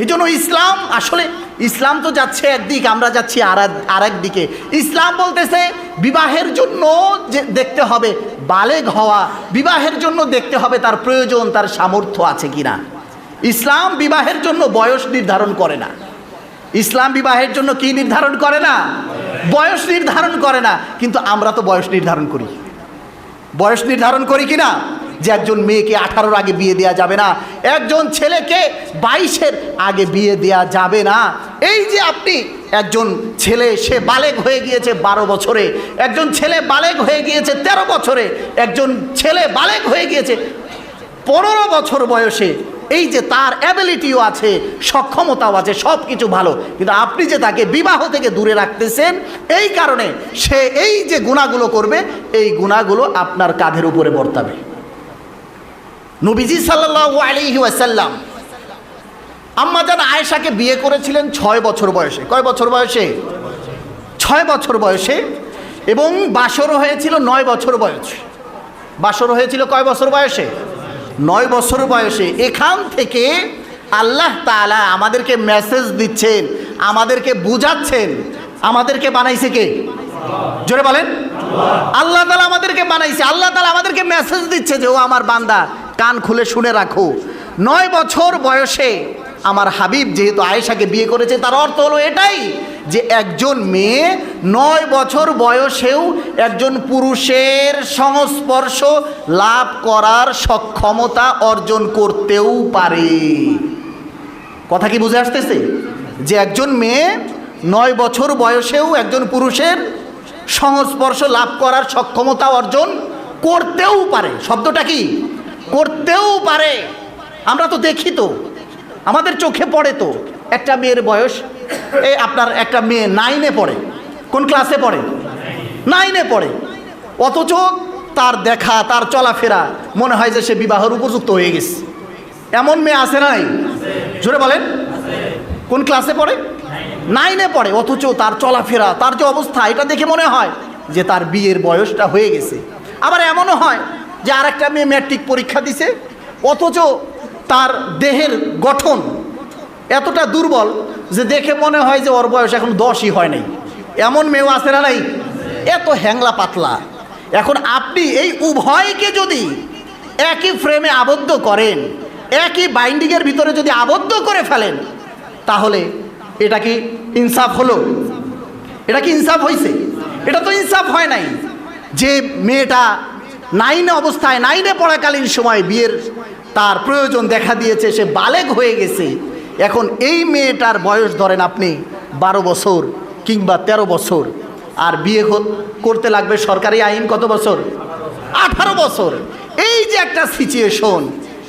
এই জন্য ইসলাম আসলে, ইসলাম তো যাচ্ছে একদিক, আমরা যাচ্ছি আর দিকে। ইসলাম বলতেছে বিবাহের জন্য যে দেখতে হবে, বালেগ হওয়া, বিবাহের জন্য দেখতে হবে তার প্রয়োজন, তার সামর্থ্য আছে কিনা। ইসলাম বিবাহের জন্য বয়স নির্ধারণ করে না। ইসলাম বিবাহের জন্য কি নির্ধারণ করে না? বয়স নির্ধারণ করে না। কিন্তু আমরা তো বয়স নির্ধারণ করি। বয়স নির্ধারণ করি কি না যে একজন মেয়েকে আঠারোর আগে বিয়ে দেওয়া যাবে না, একজন ছেলেকে বাইশের আগে বিয়ে দেওয়া যাবে না। এই যে আপনি একজন ছেলে, সে বালেগ হয়ে গিয়েছে বারো বছরে, একজন ছেলে বালেগ হয়ে গিয়েছে ১৩ বছরে, একজন ছেলে বালেগ হয়ে গিয়েছে পনেরো বছর বয়সে, এই যে তার অ্যাবিলিটিও আছে, সক্ষমতাও আছে সব কিছু ভালো, কিন্তু আপনি যে তাকে বিবাহ থেকে দূরে রাখতেছেন, এই কারণে সে এই যে গুণাগুলো করবে, এই গুণাগুলো আপনার কাঁধের উপরে বর্তাবে। নবীজি সাল্লাহ আলিহি ওয়াসাল্লাম। আম্মাজান আয়েশাকে বিয়ে করেছিলেন ছয় বছর বয়সে। কয় বছর বয়সে? ছয় বছর বয়সে এবং বাসর হয়েছিল নয় বছর বয়সে। বাসর হয়েছিল কয় বছর বয়সে? নয় বছর বয়সে। এখান থেকে আল্লাহ তালা আমাদেরকে মেসেজ দিচ্ছেন, আমাদেরকে বুঝাচ্ছেন। আমাদেরকে বানাইছে কে? জোরে বলেন। আল্লাহ তালা আমাদেরকে বানাইছে। আল্লাহ তালা আমাদেরকে মেসেজ দিচ্ছে যে, ও আমার বান্দা কান খুলে শুনে রাখো। নয় বছর বয়সে আমার হাবিব যেহেতু আয়েশাকে বিয়ে করেছে, তার অর্থ হলো এটাই যে একজন মেয়ে নয় বছর বয়সেও একজন পুরুষের সংস্পর্শ লাভ করার সক্ষমতা অর্জন করতেও পারে। কথা কি বুঝে আসতেছে? যে একজন মেয়ে নয় বছর বয়সেও একজন পুরুষের সংস্পর্শ লাভ করার সক্ষমতা অর্জন করতেও পারে। শব্দটা কি? করতেও পারে। আমরা তো দেখি তো। আমাদের চোখে পড়ে তো। একটা মেয়ের বয়স, এই আপনার একটা মেয়ে নাইনে পড়ে। কোন ক্লাসে পড়ে? নাইনে পড়ে। অথচ তার দেখা, তার চলাফেরা মনে হয় যে সে বিবাহের উপযুক্ত হয়ে গেছে। এমন মেয়ে আছে নাই? জোরে বলেন। কোন ক্লাসে পড়ে? নাইনে পড়ে। অথচ তার চলাফেরা, তার যে অবস্থা, এটা দেখে মনে হয় যে তার বিয়ের বয়সটা হয়ে গেছে। আবার এমনও হয় যে আর একটা মেয়ে ম্যাট্রিক পরীক্ষা দিছে, অথচ তার দেহের গঠন এতটা দুর্বল যে দেখে মনে হয় যে ওর বয়স এখন দশই হয় নাই। এমন মেয়েও আছে না নাই? এত হ্যাংলা পাতলা। এখন আপনি এই উভয়কে যদি একই ফ্রেমে আবদ্ধ করেন, একই বাইন্ডিংয়ের ভিতরে যদি আবদ্ধ করে ফেলেন, তাহলে এটা কি ইনসাফ হলো? এটা কি ইনসাফ হয়েছে এটা তো ইনসাফ হয় নাই যে মেয়েটা নাইনে অবস্থায়, নাইনে পড়াকালীন সময় বিয়ের তার প্রয়োজন দেখা দিয়েছে, সে বালেগ হয়ে গেছে। এখন এই মেয়েটার বয়স ধরেন আপনি বারো বছর কিংবা ১৩ বছর। আর বিয়ে করতে লাগবে সরকারি আইন কত বছর? আঠারো বছর। এই যে একটা সিচুয়েশন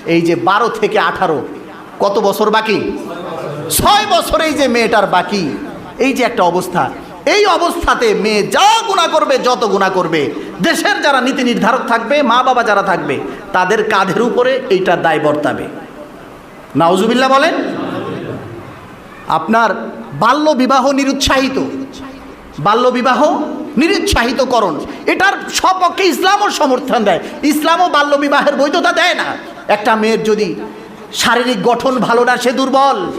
এই যে বারো থেকে আঠারো, কত বছর বাকি? ছয় বছর এই যে মেয়েটার বাকি। এই যে একটা অবস্থা। এই অবস্থাতে মেয়ে যা গুণা করবে, যত গুণা করবে, দেশের যারা নীতি নির্ধারক থাকবে, মা বাবা যারা থাকবে, তাদের কাঁধের উপরে এইটার দায় বর্তাবে। নাউজুবিল্লাহ বলেন, আপনার বাল্য বিবাহ নিরুৎসাহিত। বাল্য বিবাহ নিরুৎসাহিতকরণ, এটার সপক্ষে ইসলামও সমর্থন দেয়। ইসলামও বাল্য বিবাহের বৈধতা দেয় না। একটা মেয়ের যদি শারীরিক গঠন ভালো না, সে দুর্বল।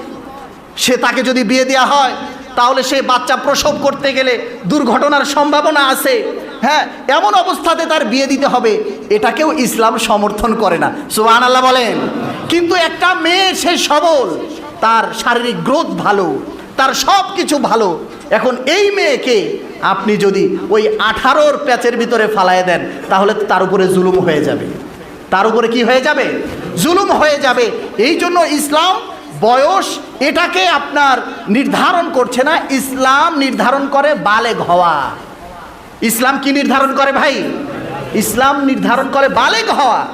সে তাকে যদি বিয়ে দেওয়া হয় তাহলে সে বাচ্চা প্রসব করতে গেলে দুর্ঘটনার সম্ভাবনা আছে। হ্যাঁ এমন অবস্থাতে তার বিয়ে দিতে হবে, এটাকেও ইসলাম সমর্থন করে না। সুহান আল্লাহ বলেন। কিন্তু একটা মেয়ে, সে সবল, তার শারীরিক গ্রোথ ভালো, তার সব কিছু ভালো। এখন এই মেয়েকে আপনি যদি ওই আঠারোর প্যাচের ভিতরে ফালায় দেন, তাহলে তার উপরে জুলুম হয়ে যাবে। তার উপরে কি হয়ে যাবে? জুলুম হয়ে যাবে। এই জন্য ইসলাম বয়স এটাকে আপনার নির্ধারণ করছে না, ইসলাম নির্ধারণ করে বালেগ হওয়া। ইসলাম কি নির্ধারণ করে ভাই? ইসলাম নির্ধারণ করে বালেগ হওয়া।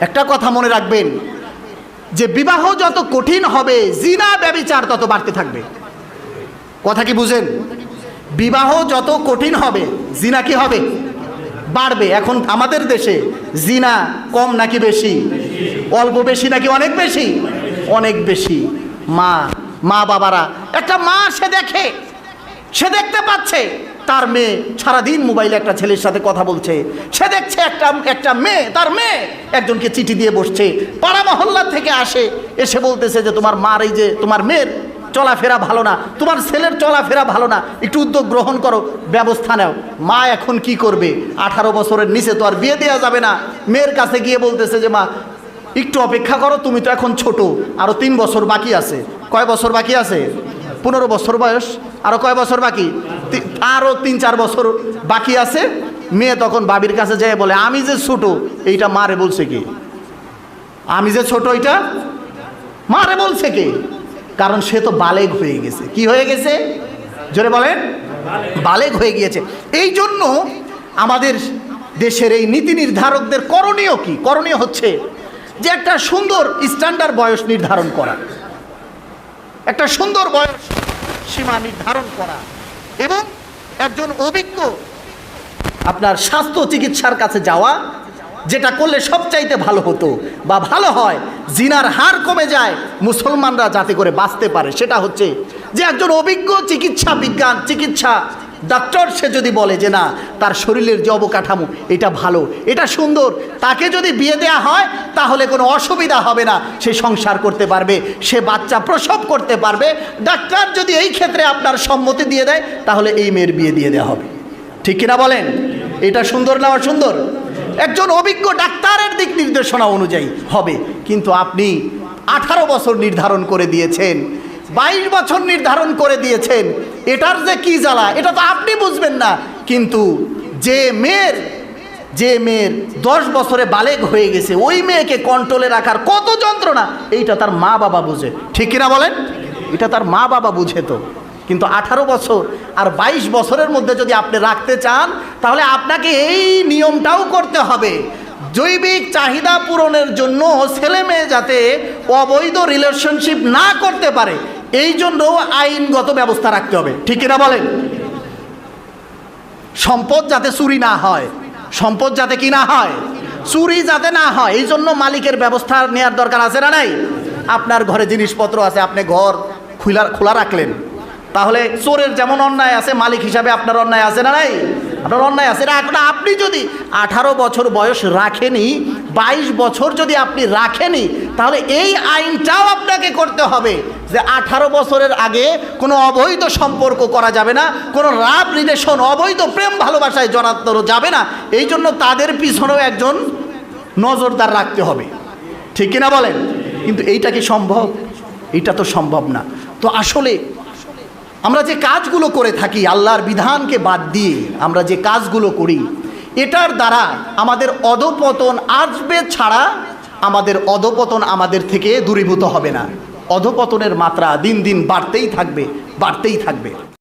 একটা কথা মনে রাখবেন, যে বিবাহ যত কঠিন হবে, জিনা ব্যবিচার তত বাড়তে থাকবে। কথা কি বুঝেন? বিবাহ যত কঠিন হবে, জিনা কি হবে? বাড়বে। এখন আমাদের দেশে জিনা কম নাকি বেশি? অল্প বেশি নাকি অনেক বেশি? অনেক বেশি। মা মা বাবারা, একটা মা সে দেখে, সে দেখতে পাচ্ছে, তার মেয়ে সারাদিন মোবাইলে একটা ছেলের সাথে কথা বলছে। সে দেখছে একটা একটা মেয়ে, তার মেয়ে একজনকে চিঠি দিয়ে বসছে। পাড়া মহল্লা থেকে আসে, এসে বলতেছে যে, তোমার মার এই যে, তোমার মেয়ের চলাফেরা ভালো না, তোমার ছেলের চলাফেরা ভালো না, একটু উদ্যোগ গ্রহণ করো, ব্যবস্থা নাও। মা এখন কি করবে? আঠারো বছরের নিচে তো আর বিয়ে দেওয়া যাবে না। মেয়ের কাছে গিয়ে বলতেছে যে, মা একটু অপেক্ষা করো, তুমি তো এখন ছোট আরও তিন বছর বাকি আছে। কয় বছর বাকি আছে? পনেরো বছর বয়স। আরও কয় বছর বাকি? আরও তিন চার বছর বাকি আছে। মেয়ে তখন বাবির কাছে যায় বলে, আমি যে ছোট, এইটা মারে বলছে কি? আমি যে ছোট এটা মারে বলছে কে? কারণ সে তো বালেগ হয়ে গেছে। কি হয়ে গেছে? জোরে বলেন। বালেগ হয়ে গিয়েছে। এই জন্য আমাদের দেশের এই নীতি নির্ধারকদের করণীয় কি? করণীয় হচ্ছে যে একটা সুন্দর স্ট্যান্ডার্ড বয়স নির্ধারণ করা। একটা সুন্দর বয়স সীমা নির্ধারণ করা এবং একজন অভিজ্ঞ আপনার স্বাস্থ্য চিকিৎসার কাছে যাওয়া, যেটা করলে সবচাইতে ভালো হতো বা ভালো হয়, জিনার হার কমে যায়, মুসলমানরা যাতে করে বাঁচতে পারে, সেটা হচ্ছে যে একজন অভিজ্ঞ চিকিৎসা বিজ্ঞান, চিকিৎসা ডাক্তার সে যদি বলে যে না, তার শরীরের যে অবকাঠামো, এটা ভালো, এটা সুন্দর, তাকে যদি বিয়ে দেয়া হয়, তাহলে কোনো অসুবিধা হবে না। সে সংসার করতে পারবে, সে বাচ্চা প্রসব করতে পারবে। ডাক্তার যদি এই ক্ষেত্রে আপনার সম্মতি দিয়ে দেয়, তাহলে এই মেয়ের বিয়ে দিয়ে দেওয়া হবে। ঠিক কিনা বলেন? এটা সুন্দর না সুন্দর একজন অভিজ্ঞ ডাক্তারের দিক নির্দেশনা অনুযায়ী হবে। কিন্তু আপনি আঠারো বছর নির্ধারণ করে দিয়েছেন, বাইশ বছর নির্ধারণ করে দিয়েছেন এটার যে কি জ্বালা, এটা তো আপনি বুঝবেন না। কিন্তু যে মেয়ের যে মেয়ের দশ বছরে বালেগ হয়ে গেছে, ওই মেয়েকে কন্ট্রোলে রাখার কত যন্ত্রণা, এইটা তার মা বাবা বুঝে। ঠিক কিনা বলেন? এটা তার মা বাবা বুঝে তো। কিন্তু আঠারো বছর আর ২২ বছরের মধ্যে যদি আপনি রাখতে চান, তাহলে আপনাকে এই নিয়মটাও করতে হবে। জৈবিক চাহিদা পূরণের জন্য ছেলে মেয়ে যাতে অবৈধ রিলেশনশিপ না করতে পারে এই জন্য আইনগত ব্যবস্থা রাখতে হবে। ঠিক কিনা বলেন? সম্পদ যাতে চুরি না হয়, সম্পদ যাতে কি না হয়, চুরি যাতে না হয় এই জন্য মালিকের ব্যবস্থা নেওয়ার দরকার আছে না নাই? আপনার ঘরে জিনিসপত্র আছে, আপনি ঘর খোলা খোলা রাখলেন। তাহলে চোরের যেমন অন্যায় আছে, মালিক হিসাবে আপনার অন্যায় আছে না নাই? আপনার অন্যায় আছে এখন আপনি যদি আঠারো বছর বয়স রাখেনি, বাইশ বছর যদি আপনি রাখেনি তাহলে এই আইনটাও আপনাকে করতে হবে যে আঠারো বছরের আগে কোনো অবৈধ সম্পর্ক করা যাবে না, কোনো রাব রিলেশন অবৈধ প্রেম ভালোবাসায় জড়ানো যাবে না। এই জন্য তাদের পিছনেও একজন নজরদার রাখতে হবে। ঠিক কিনা বলেন? কিন্তু এইটা কি সম্ভব? এটা তো সম্ভব না। তো আসলে আমরা যে কাজগুলো করে থাকি, আল্লাহর বিধানকে বাদ দিয়ে আমরা যে কাজগুলো করি, এটার দ্বারা আমাদের অধপতন আসবে ছাড়া আমাদের অধপতন আমাদের থেকে দূরীভূত হবে না। অধপতনের মাত্রা দিন দিন বাড়তেই থাকবে বাড়তেই থাকবে।